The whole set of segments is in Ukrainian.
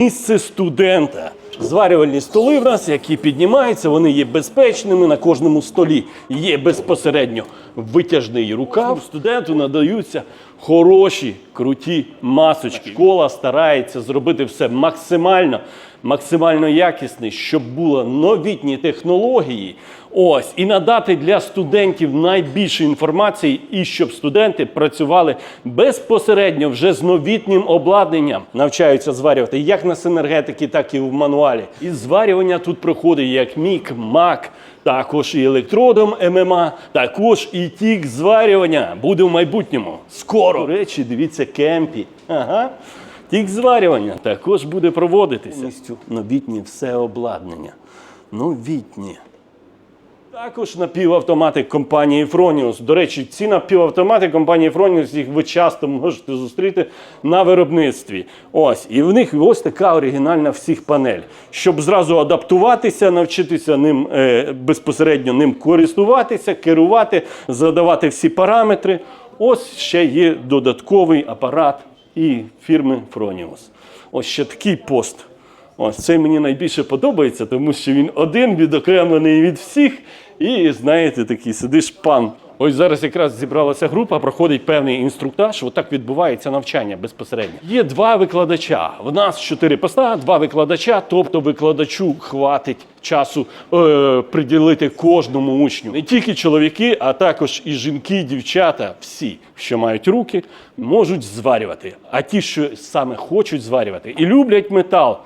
Місце студента. Зварювальні столи в нас, які піднімаються, вони є безпечними. На кожному столі є безпосередньо витяжний рукав. Студенту надаються хороші, круті масочки. Школа старається зробити все максимально, максимально якісне, щоб були новітні технології. Ось і надати для студентів найбільше інформації, і щоб студенти працювали безпосередньо вже з новітнім обладнанням, навчаються зварювати як на синергетики, так і в мануалі. І зварювання тут проходить як мік, мак, також і електродом ММА, також і тік зварювання буде в майбутньому. Скоро. До речі, дивіться кемпі. Ага. Тік зварювання також буде проводитися. Новітні Новітнє все обладнання. Новітнє. Також напівавтомати компанії Fronius. До речі, ці напівавтомати компанії Fronius, їх ви часто можете зустріти на виробництві. Ось, і в них ось така оригінальна всіх панель. Щоб зразу адаптуватися, навчитися ним е, безпосередньо ним користуватися, керувати, задавати всі параметри. Ось ще є додатковий апарат і фірми Fronius. Ось ще такий пост. Ось цей мені найбільше подобається, тому що він один відокремлений від всіх. І знаєте, такий сидиш пан. Ось зараз якраз зібралася група, проходить певний інструктаж. Отак відбувається навчання безпосередньо. Є два викладача. В нас чотири поста, два викладача. Тобто викладачу хватить часу е, приділити кожному учню. Не тільки чоловіки, а також і жінки, дівчата, всі, що мають руки, можуть зварювати. А ті, що саме хочуть зварювати і люблять метал.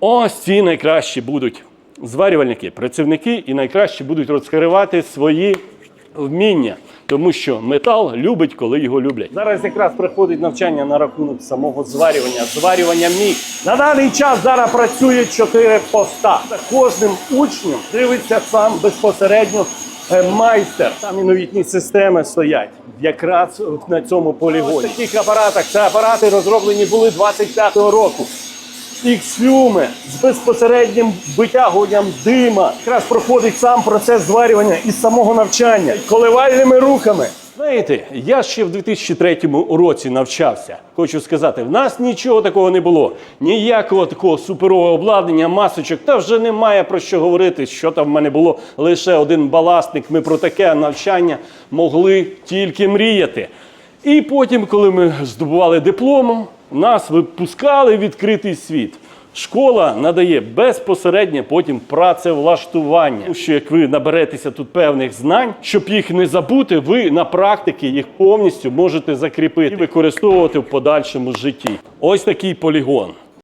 Ось ці найкращі будуть зварювальники, працівники і найкраще будуть розкривати свої вміння, тому що метал любить, коли його люблять. Зараз якраз приходить навчання на рахунок самого зварювання, зварювання міг. На даний час зараз працює чотири поста. За кожним учнем дивиться сам безпосередньо е, майстер. Там і новітні системи стоять. Якраз на цьому полігоні. В таких апаратах це апарати розроблені були 25-го року. Іксфюми з безпосереднім витягуванням дима. Якраз проходить сам процес зварювання із самого навчання коливальними руками. Знаєте, я ще в 2003 році навчався. Хочу сказати, в нас нічого такого не було. Ніякого такого суперового обладнання, масочок. Та вже немає про що говорити. Що там в мене було лише один баласник. Ми про таке навчання могли тільки мріяти. І потім, коли ми здобували диплом, нас випускали в відкритий світ. Школа надає безпосереднє потім працевлаштування. Тому що як ви наберетеся тут певних знань, щоб їх не забути, ви на практиці їх повністю можете закріпити і використовувати в подальшому житті. Ось такий полігон.